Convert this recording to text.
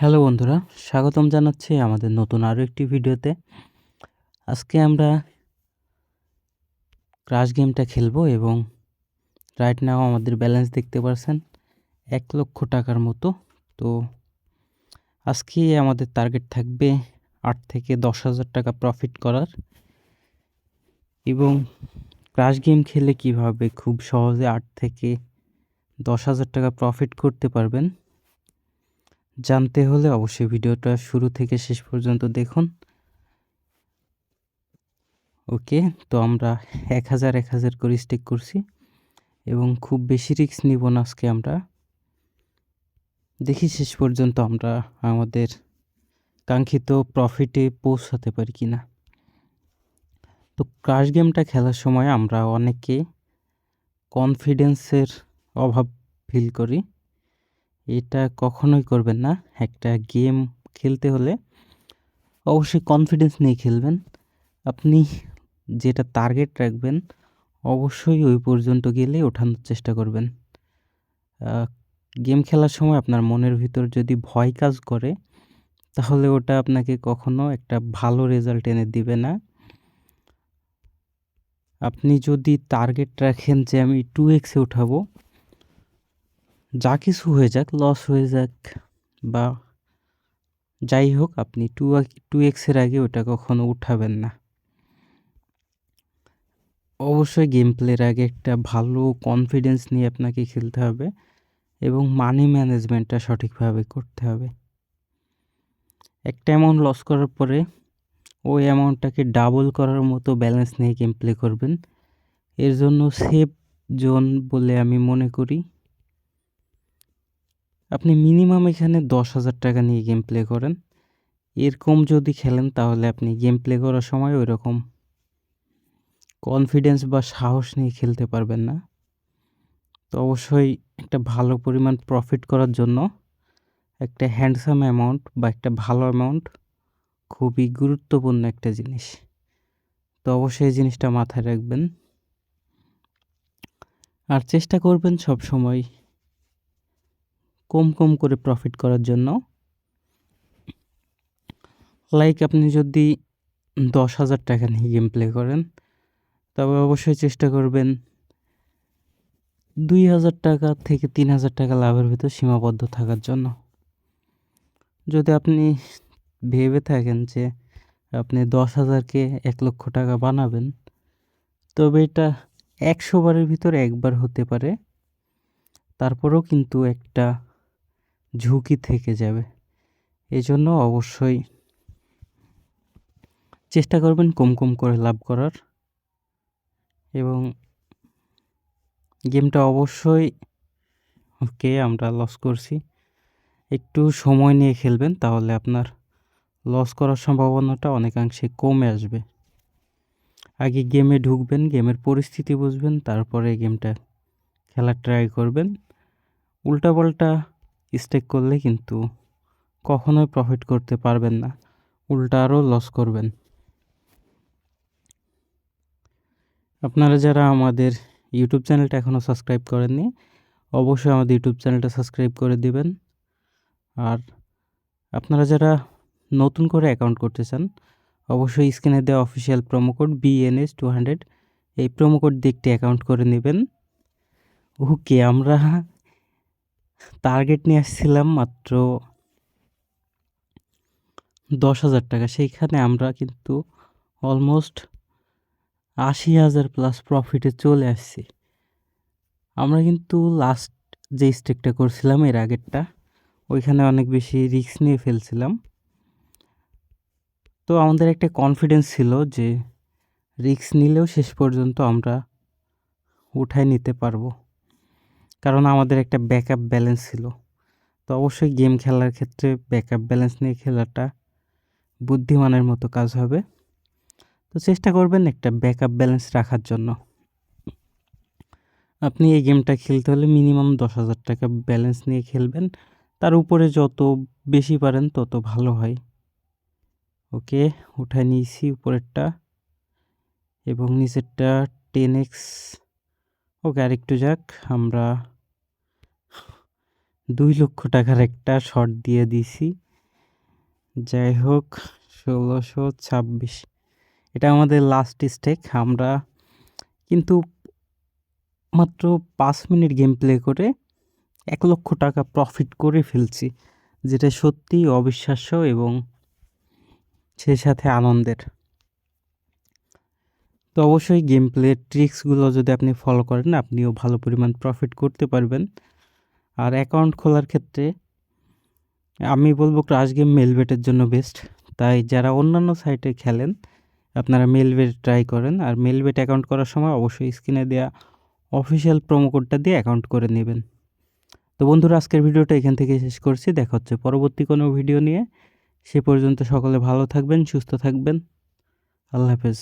Hello বন্ধুরা, স্বাগতম জানাচ্ছি আমাদের নতুন আরও একটি ভিডিওতে। আজকে আমরা ক্রাশ গেমটা খেলব এবং রাইট নাও আমাদের ব্যালেন্স দেখতে পারছেন এক লক্ষ টাকার মতো। তো আজকে আমাদের টার্গেট থাকবে আট থেকে দশ হাজার টাকা প্রফিট করার। এবং ক্রাশ গেম খেলে কীভাবে খুব সহজে আট থেকে দশ হাজার টাকা প্রফিট করতে পারবেন জানতে হলে অবশ্যই ভিডিওটা শুরু থেকে শেষ পর্যন্ত দেখুন। ওকে, তো আমরা এক হাজার এক হাজার করে স্টেক করছি এবং খুব বেশি রিস্ক নিব না আজকে আমরা। দেখি শেষ পর্যন্ত আমরা আমাদের কাঙ্ক্ষিত প্রফিটে পৌঁছাতে পারি কি না। তো ক্রাশ গেমটা খেলার সময় আমরা অনেকে কনফিডেন্সের অভাব ফিল করি। এটা কখনোই করবেন না। একটা গেম খেলতে হলে অবশ্যই কনফিডেন্স নিয়ে খেলবেন। আপনি যেটা টার্গেট রাখবেন, অবশ্যই ওই পর্যন্ত গেলে ওঠানোর চেষ্টা করবেন। গেম খেলার সময় আপনার মনের ভিতর যদি ভয় কাজ করে, তাহলে ওটা আপনাকে কখনো একটা ভালো রেজাল্ট এনে দিবে না। আপনি যদি টার্গেট রাখেন যে আমি টু এক্সে উঠাবো যা কিছু হয়ে যাক লস হয়ে যাক বা যাই হোক, আপনি টু টু এক্সের আগে ওটা কখনো উঠাবেন না। অবশ্যই গেম প্লের আগে একটা ভালো কনফিডেন্স নিয়ে আপনাকে খেলতে হবে এবং মানি ম্যানেজমেন্টটা সঠিকভাবে করতে হবে। একটা অ্যামাউন্ট লস করার পরে ওই অ্যামাউন্টটাকে ডাবল করার মতো ব্যালেন্স নিয়ে গেম প্লে করবেন। এর জন্য সেফ জোন বলে আমি মনে করি। আপনি মিনিমাম এখানে দশ হাজার টাকা নিয়ে গেম প্লে করেন। এরকম যদি খেলেন, তাহলে আপনি গেম প্লে করার সময় ওই রকম কনফিডেন্স বা সাহস নিয়ে খেলতে পারবেন না। তো অবশ্যই একটা ভালো পরিমাণ প্রফিট করার জন্য একটা হ্যান্ডসাম অ্যামাউন্ট বা একটা ভালো অ্যামাউন্ট খুবই গুরুত্বপূর্ণ একটা জিনিস। তো অবশ্যই এই জিনিসটা মাথায় রাখবেন। আর চেষ্টা করবেন সব সময় কম কম করে প্রফিট করার জন্য। লাইক আপনি যদি দশ হাজার টাকা নিয়ে গেম প্লে করেন, তবে অবশ্যই চেষ্টা করবেন দুই হাজার টাকা থেকে তিন হাজার টাকা লাভের ভিতর সীমাবদ্ধ থাকার জন্য। যদি আপনি ভেবে থাকেন যে আপনি দশ হাজারকে এক লক্ষ টাকা বানাবেন, তবে এটা একশো বারের ভিতরে একবার হতে পারে। তারপরেও কিন্তু একটা ঝুঁকি থেকে যাবে। এজন্য অবশ্যই চেষ্টা করবেন কম কম করে লাভ করার। এবং গেমটা অবশ্যই ওকে আমরা লস করছি, একটু সময় নিয়ে খেলবেন, তাহলে আপনার লস করার সম্ভাবনাটা অনেকাংশে কমে আসবে। আগে গেমে ঢুকবেন, গেমের পরিস্থিতি বুঝবেন, তারপরে গেমটা খেলার ট্রাই করবেন। উল্টাপাল্টা স্টেক করলে কিন্তু কখনোই প্রফিট করতে পারবেন না। উল্টা আরও লস করবেন। আপনারা যারা আমাদের ইউটিউব চ্যানেলটা এখনও সাবস্ক্রাইব করেননি, অবশ্যই আমাদের ইউটিউব চ্যানেলটা সাবস্ক্রাইব করে দিবেন। আর আপনারা যারা নতুন করে অ্যাকাউন্ট করতে চান, অবশ্যই স্ক্রিনে দেওয়া official promo code BNS two hundred এই প্রোমো কোড দিয়ে অ্যাকাউন্ট করে নেবেন। ওকে, আমরা টার্গেট নিয়ে আসছিলাম মাত্র দশ হাজার টাকা। সেইখানে আমরা কিন্তু অলমোস্ট আশি হাজার প্লাস প্রফিটে চলে আসছি। আমরা কিন্তু লাস্ট যে স্টেকটা করছিলাম এর আগেরটা, ওইখানে অনেক বেশি রিস্ক নিয়ে ফেলছিলাম। তো আমাদের একটা কনফিডেন্স ছিল যে রিস্ক নিলেও শেষ পর্যন্ত আমরা উঠায় নিতে পারব। কারণ আমাদের একটা ব্যাকআপ ব্যালেন্স ছিল। তো অবশ্যই গেম খেলার ক্ষেত্রে ব্যাকআপ ব্যালেন্স নিয়ে খেলাটা বুদ্ধিমানের মতো কাজ হবে। তো চেষ্টা করবেন একটা ব্যাকআপ ব্যালেন্স রাখার জন্য। আপনি এই গেমটা খেলতে হলে মিনিমাম দশ হাজার টাকা ব্যালেন্স নিয়ে খেলবেন। তার উপরে যত বেশি পারেন তত ভালো হয়। ওকে উঠায় নিয়েছি উপরেরটা। এবং নিচেরটা টেন এক্স ওকে আরেকটু যাক, আমরা দুই লক্ষ টাকার একটা শর্ট দিয়ে দিছি। যাই হোক, ষোলোশো ছাব্বিশ। এটা আমাদের লাস্ট স্টেক আমরা কিন্তু মাত্র পাঁচ মিনিট গেম প্লে করে এক লক্ষ টাকা প্রফিট করে ফেলছি, যেটা সত্যিই অবিশ্বাস্য এবং সে সাথে আনন্দের। তো অবশ্যই গেম প্লে ট্রিক্সগুলো যদি আপনি ফলো করেন, আপনিও ভালো পরিমাণ প্রফিট করতে পারবেন। আর অ্যাকাউন্ট খোলার ক্ষেত্রে আমি বলব ক্রাশ গেম মেলবেটের জন্য বেস্ট তাই যারা অন্যান্য সাইটে খেলেন, আপনারা মেলবেট ট্রাই করেন। আর মেলবেট অ্যাকাউন্ট করার সময় অবশ্যই স্ক্রিনে দেওয়া অফিসিয়াল প্রোমো কোডটা দিয়ে অ্যাকাউন্ট করে নেবেন। তো বন্ধুরা, আজকের ভিডিওটা এখান থেকে শেষ করছি। দেখা হচ্ছে পরবর্তী কোনো ভিডিও নিয়ে। সে পর্যন্ত সকলে ভালো থাকবেন, সুস্থ থাকবেন। আল্লাহ হাফেজ।